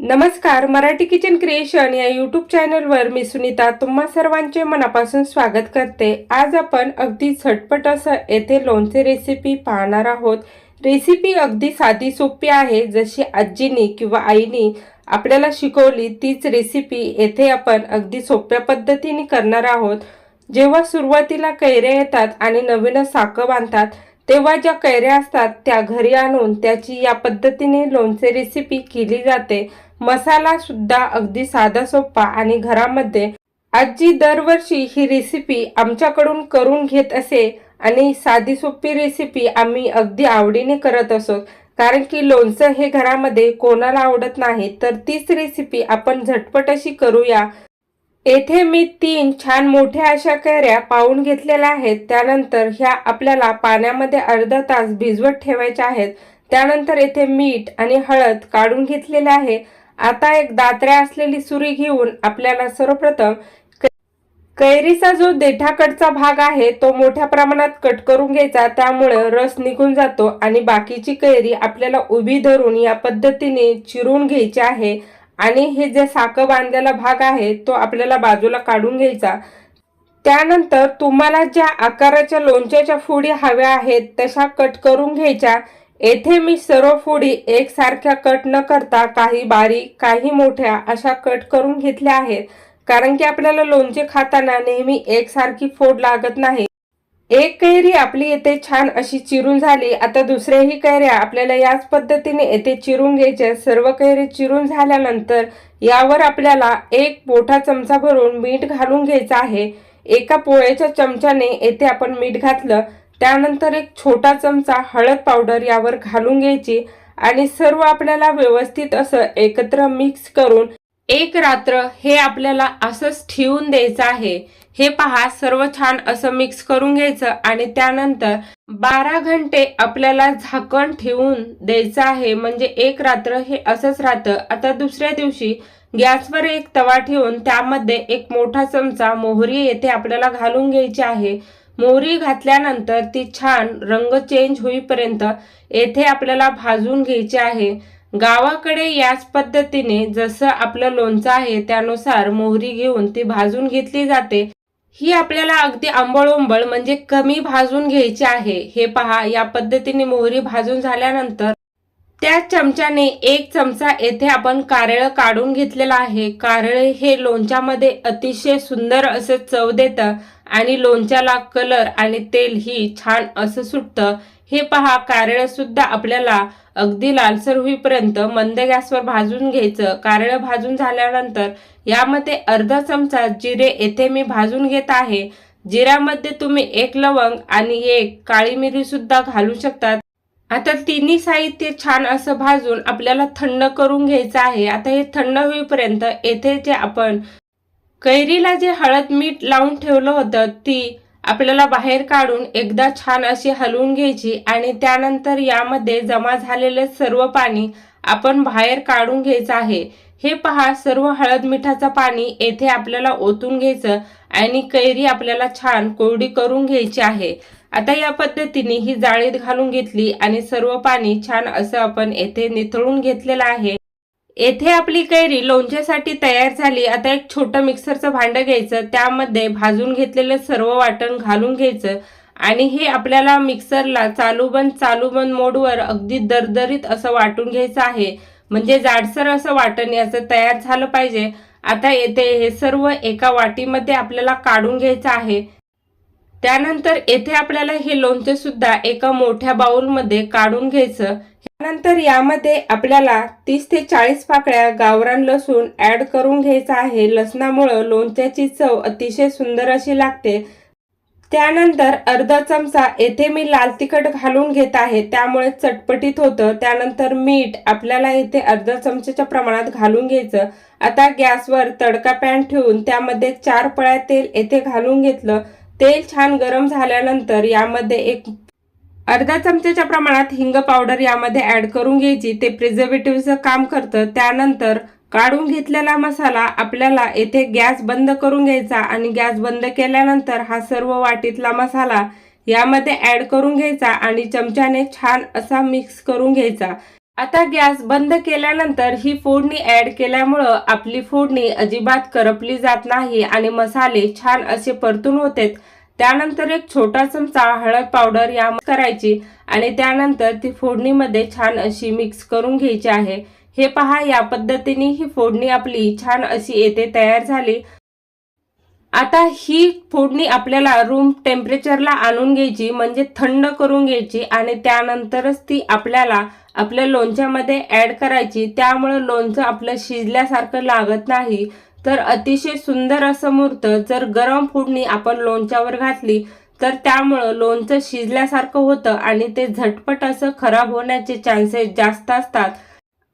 नमस्कार Marathi kitchen creation या YouTube चॅनलवर मी सुनीता तुम्हा सर्वांचे मनापासून स्वागत करते. आज आपण अगदी झटपट असं येथे लोणचे रेसिपी पाहणार आहोत. रेसिपी अगदी साधी सोपी आहे. जशी आजीनी किंवा आईनी आपल्याला शिकवली तीच रेसिपी येथे आपण अगदी सोप्या पद्धतीने करणार आहोत. जेव्हा सुरुवातीला कैऱ्या येतात आणि नवीनच साखं बांधतात तेव्हा ज्या कैऱ्या असतात त्या घरी आणून त्याची या पद्धतीने लोणचे रेसिपी केली जाते. मसाला सुद्धा अगदी साधा सोपा आणि घरामध्ये आजी दरवर्षी ही रेसिपी आमच्याकडून करून घेत असे आणि साधी सोपी रेसिपी आम्ही अगदी आवडीने करत असो. कारण की लोणचं हे घरामध्ये कोणाला आवडत नाही तर तीच रेसिपी आपण झटपट अशी करूया. येथे मी तीन छान मोठ्या अशा कैऱ्या पाहून घेतलेल्या आहेत. त्यानंतर ह्या आपल्याला पाण्यामध्ये अर्धा तास भिजवत ठेवायच्या आहेत. त्यानंतर येथे मीठ आणि हळद काढून घेतलेले आहे. आता एक दात्र्या असलेली सुरी घेऊन आपल्याला सर्वप्रथम कैरीचा जो देठाकडचा भाग आहे तो मोठ्या प्रमाणात कट करून घ्यायचा. त्यामुळे रस निघून जातो आणि बाकीची कैरी आपल्याला उभी धरून या पद्धतीने चिरून घ्यायची आहे. आणि हे जे साखं बांधलेला भाग आहे तो आपल्याला बाजूला काढून घ्यायचा. त्यानंतर तुम्हाला ज्या आकाराच्या लोणच्याच्या फोडी हव्या आहेत तशा कट करून घ्यायच्या. येथे मी सर्व फोडी एकसारख्या कट न करता काही बारीक काही मोठ्या अशा कट करून घेतल्या आहेत. कारण की आपल्याला लोणचे खाताना नेहमी एकसारखी फोड लागत नाही. एक कैरी आपली येथे छान अशी चिरून झाली आता दुसऱ्याही कैऱ्या आपल्याला याच पद्धतीने येथे चिरून घ्यायच्या. सर्व कैरी चिरून झाल्यानंतर यावर आपल्याला एक मोठा चमचा भरून मीठ घालून घ्यायचं आहे. एका पोळ्याच्या चमच्याने येथे आपण मीठ घातलं त्यानंतर एक छोटा चमचा हळद पावडर यावर घालून घ्यायची आणि सर्व आपल्याला व्यवस्थित असं एकत्र मिक्स करून एक रात्र हे आपल्याला असंच ठेवून द्यायचं आहे. हे पहा सर्व छान असं मिक्स करून घ्यायचं आणि त्यानंतर बारा घंटे आपल्याला झाकण ठेवून द्यायचं आहे. म्हणजे एक रात्र हे असंच राहतं. आता दुसऱ्या दिवशी गॅसवर एक तवा ठेवून त्यामध्ये एक मोठा चमचा मोहरी येथे आपल्याला घालून घ्यायची आहे. मोहरी घातल्यानंतर ती छान रंग चेंज होईपर्यंत येथे आपल्याला भाजून घ्यायची आहे. गावाकडे याच पद्धतीने जसं आपलं लोणचं आहे त्यानुसार मोहरी घेऊन ती भाजून घेतली जाते. ही आपल्याला अगदी आंबळ ओंबळ म्हणजे कमी भाजून घ्यायची आहे. हे पहा या पद्धतीने मोहरी भाजून झाल्यानंतर त्या चमच्याने एक चमचा येथे आपण कारळ काढून घेतलेला आहे. कारळे हे लोणच्यामध्ये अतिशय सुंदर असं चव देतं आणि लोणच्याला कलर आणि तेल ही छान असं सुटतं. हे पहा कारळं सुद्धा आपल्याला अगदी लालसर होईपर्यंत मंद गॅसवर भाजून घ्यायचं. कारळं भाजून झाल्यानंतर यामध्ये अर्धा चमचा जिरे येथे मी भाजून घेत आहे. जिऱ्यामध्ये तुम्ही एक लवंग आणि एक काळी मिरी सुद्धा घालू शकतात. आता तिन्ही साहित्य छान असं भाजून आपल्याला थंड करून घ्यायचं आहे. आता हे थंड होईपर्यंत येथे जे आपण कैरीला जे हळद मीठ लावून ठेवलं होतं ती आपल्याला बाहेर काढून एकदा छान अशी हलवून घ्यायची आणि त्यानंतर यामध्ये जमा झालेले सर्व पाणी आपण बाहेर काढून घ्यायचं आहे. हे पहा सर्व हळद मिठाचं पाणी येथे आपल्याला ओतून घ्यायचं आणि कैरी आपल्याला छान कोरडी करून घ्यायची आहे. आता या पद्धतीने ही जाळीत घालून घेतली आणि सर्व पाणी छान असं आपण येथे निथळून घेतलेलं आहे. येथे आपली कैरी लोणच्यासाठी तयार झाली. आता एक छोटं मिक्सरचं भांडं घ्यायचं. त्यामध्ये भाजून घेतलेलं सर्व वाटण घालून घ्यायचं. आणि हे आपल्याला मिक्सरला चालू बंद चालू बंद मोडवर अगदी दरदरीत असं वाटून घ्यायचं आहे. म्हणजे जाडसर असं वाटण याचं तयार झालं पाहिजे. आता येथे हे सर्व एका वाटीमध्ये आपल्याला काढून घ्यायचं आहे. त्यानंतर येथे आपल्याला हे लोणचे सुद्धा एका मोठ्या बाउलमध्ये काढून घ्यायचं. त्यानंतर यामध्ये आपल्याला तीस ते चाळीस पाकळ्या गावरान लसूण ऍड करून घ्यायचा आहे. लसणामुळं लोणच्याची चव अतिशय सुंदर अशी लागते. त्यानंतर अर्धा चमचा येथे मी लाल तिखट घालून घेत आहे. त्यामुळे चटपटीत होतं. त्यानंतर मीठ आपल्याला येथे अर्धा चमच्याच्या प्रमाणात घालून घ्यायचं. आता गॅसवर तडका पॅन ठेवून त्यामध्ये चार पळ्या तेल येथे घालून घेतलं. तेल छान गरम झाल्यानंतर यामध्ये एक अर्धा चमच्याच्या प्रमाणात हिंग पावडर यामध्ये ऍड करून घ्यायची. ते प्रिझर्वेटिव्हचं काम करतं. त्यानंतर काढून घेतलेला मसाला आपल्याला येथे गॅस बंद करून घ्यायचा आणि गॅस बंद केल्यानंतर हा सर्व वाटीतला मसाला यामध्ये ऍड करून घ्यायचा आणि चमच्याने छान असा मिक्स करून घ्यायचा. आता गॅस बंद केल्यानंतर ही फोडणी ऍड केल्यामुळं आपली फोडणी अजिबात करपली जात नाही आणि मसाले छान असे परतून होते त्यानंतर एक छोटा चमचा हळद पावडर या करायची आणि त्यानंतर ती फोडणीमध्ये छान अशी मिक्स करून घ्यायची आहे. हे पहा या पद्धतीने ही फोडणी आपली छान अशी येथे तयार झाली. आता ही फोडणी आपल्याला रूम टेम्परेचरला आणून घ्यायची म्हणजे थंड करून घ्यायची आणि त्यानंतरच ती आपल्याला आपल्या लोणच्यामध्ये ॲड करायची. त्यामुळं लोणचं आपलं शिजल्यासारखं लागत नाही. तर अतिशय सुंदर असं मुहूर्त जर गरम फोडणी आपण लोणच्यावर घातली तर त्यामुळं लोणचं शिजल्यासारखं होतं आणि ते झटपट असं खराब होण्याचे चान्सेस जास्त असतात.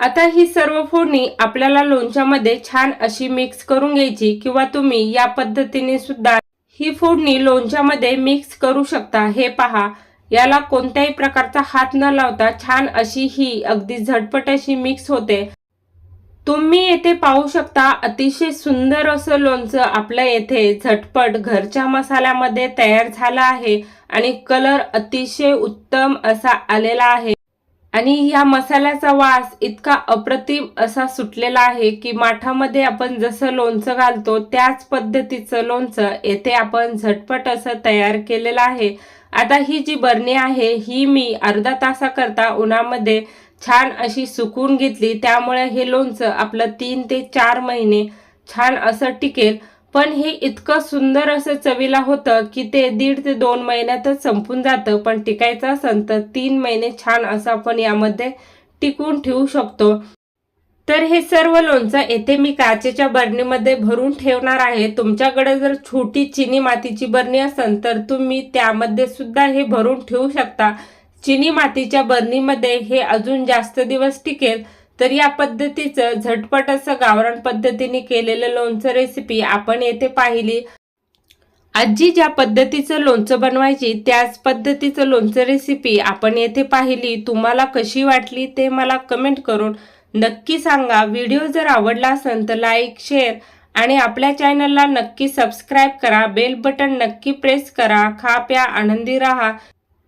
आता ही सर्व फोडणी आपल्याला लोणच्यामध्ये छान अशी मिक्स करून घ्यायची किंवा तुम्ही या पद्धतीने सुद्धा ही फोडणी लोणच्यामध्ये मिक्स करू शकता. हे पहा याला कोणत्याही प्रकारचा हात न लावता छान अशी ही अगदी झटपट अशी मिक्स होते. तुम्ही येथे पाहू शकता अतिशय सुंदर असं लोणचं आपल्या येथे झटपट घरच्या मसाल्यामध्ये तयार झालं आहे आणि कलर अतिशय उत्तम असा आलेला आहे. आणि ह्या मसाल्याचा वास इतका अप्रतिम असा सुटलेला आहे की माठामध्ये आपण जसं लोणचं घालतो त्याच पद्धतीचं लोणचं येथे आपण झटपट असं तयार केलेलं आहे. आता ही जी बरणी आहे ही मी अर्धा तासाकरता उन्हामध्ये छान अशी सुकून घेतली. त्यामुळे हे लोणचं आपलं तीन ते चार महिने छान असं टिकेल. पण हे इतकं सुंदर असं चवीला होतं की ते दीड ते दोन महिन्यातच संपून जातं पण टिकायचं असेल तर तीन महिने छान असं आपण यामध्ये टिकून ठेवू शकतो. तर हे सर्व लोणचं येथे मी काचेच्या बरणीमध्ये भरून ठेवणार आहे. तुमच्याकडे जर छोटी चिनी मातीची बरणी असेल तर तुम्ही त्यामध्ये सुद्धा हे भरून ठेवू शकता. चिनी मातीच्या बरणीमध्ये हे अजून जास्त दिवस टिकेल. तर या पद्धतीचं झटपट असं गावरान पद्धतीने केलेलं लोणचं रेसिपी आपण येथे पाहिली. आजी ज्या पद्धतीचं लोणचं बनवायची त्याच पद्धतीचं लोणचं रेसिपी आपण येथे पाहिली. तुम्हाला कशी वाटली ते मला कमेंट करून नक्की सांगा. व्हिडिओ जर आवडला असेल तर लाईक शेअर आणि आपल्या चॅनलला नक्की सबस्क्राईब करा. बेल बटन नक्की प्रेस करा. खा प्या आनंदी राहा.